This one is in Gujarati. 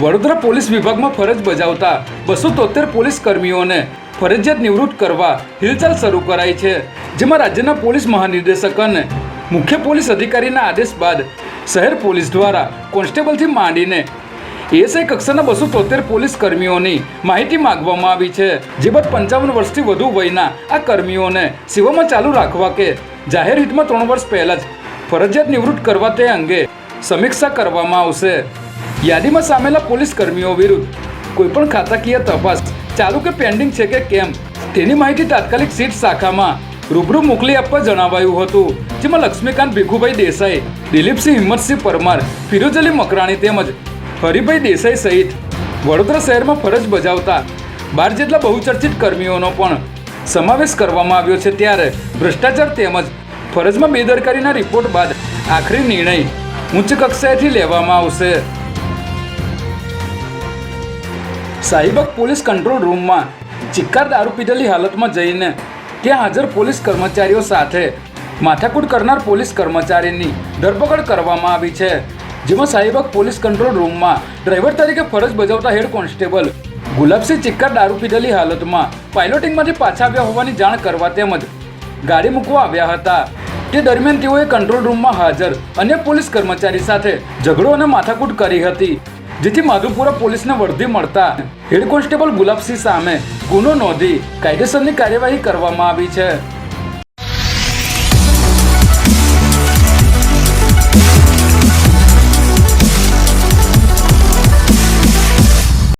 વડોદરા પોલીસ વિભાગમાં ફરજ બજાવતા બસો તોતેર પોલીસ કર્મીઓને ફરજિયાત નિવૃત્ત કરવા હિલચાલ શરૂ કરાઈ છે, જેમાં રાજ્યના પોલીસ મહાનિર્દેશક અને મુખ્ય પોલીસ અધિકારીના આદેશ બાદ શહેર પોલીસ દ્વારા કોન્સ્ટેબલથી માંડીને એએસઆઈ કક્ષાના બસો તોતેર પોલીસ કર્મીઓની માહિતી માંગવામાં આવી છે, જે બાદ પંચાવન વર્ષથી વધુ વયના આ કર્મીઓને સેવામાં ચાલુ રાખવા કે જાહેર હિતમાં ત્રણ વર્ષ પહેલાં જ ફરજિયાત નિવૃત્ત કરવા તે અંગે સમીક્ષા કરવામાં આવશે. યાદીમાં સામેલા પોલીસ કર્મીઓ વિરુદ્ધ કોઈપણ ખાતાકીય તપાસ ચાલુ કે પેન્ડિંગ છે કે કેમ, તેની માહિતી તાત્કાલિક સીટ શાખામાં રૂબરૂ મોકલી આપવા જણાવાયું હતું, જેમાં લક્ષ્મીકાંત ભીખુભાઈ દેસાઈ, દિલીપસિંહ હિંમતસિંહ પરમાર, ફિરોજ અલી મકરાણી તેમજ હરિભાઈ દેસાઈ સહિત વડોદરા શહેરમાં ફરજ બજાવતા બાર જેટલા બહુચર્ચિત કર્મીઓનો પણ સમાવેશ કરવામાં આવ્યો છે ત્યારે ભ્રષ્ટાચાર તેમજ ફરજમાં બેદરકારીના રિપોર્ટ બાદ આખરી નિર્ણય ઉચ્ચ કક્ષાએથી લેવામાં આવશે. સાહિબક પોલીસ કંટ્રોલ રૂમમાં ચિક્કાર દારૂ પીધેલી હાલતમાં જઈને ત્યાં હાજર પોલીસ કર્મચારીઓ સાથે માથાકૂટ કરનાર પોલીસ કર્મચારીની ધરપકડ કરવામાં આવી છે, જેમાં સાહિબક પોલીસ કંટ્રોલ રૂમમાં ડ્રાઈવર તરીકે ફરજ બજાવતા હેડ કોન્સ્ટેબલ ગુલાબસિંહ ચિક્કાર દારૂ પીધેલી હાલતમાં પાયલોટિંગમાંથી પાછા આવ્યા હોવાની જાણ કરવા તેમજ ગાડી મૂકવા આવ્યા હતા. તે દરમિયાન તેઓએ કંટ્રોલ રૂમમાં હાજર અન્ય પોલીસ કર્મચારી સાથે ઝઘડો અને માથાકૂટ કરી હતી. જેથી માધુપુરા પોલીસને વર્ધી મળતા હેડ કોન્સ્ટેબલ ગુલાબસિંહ સામે ગુનો નોંધી કાયદેસરની કાર્યવાહી કરવામાં આવી છે.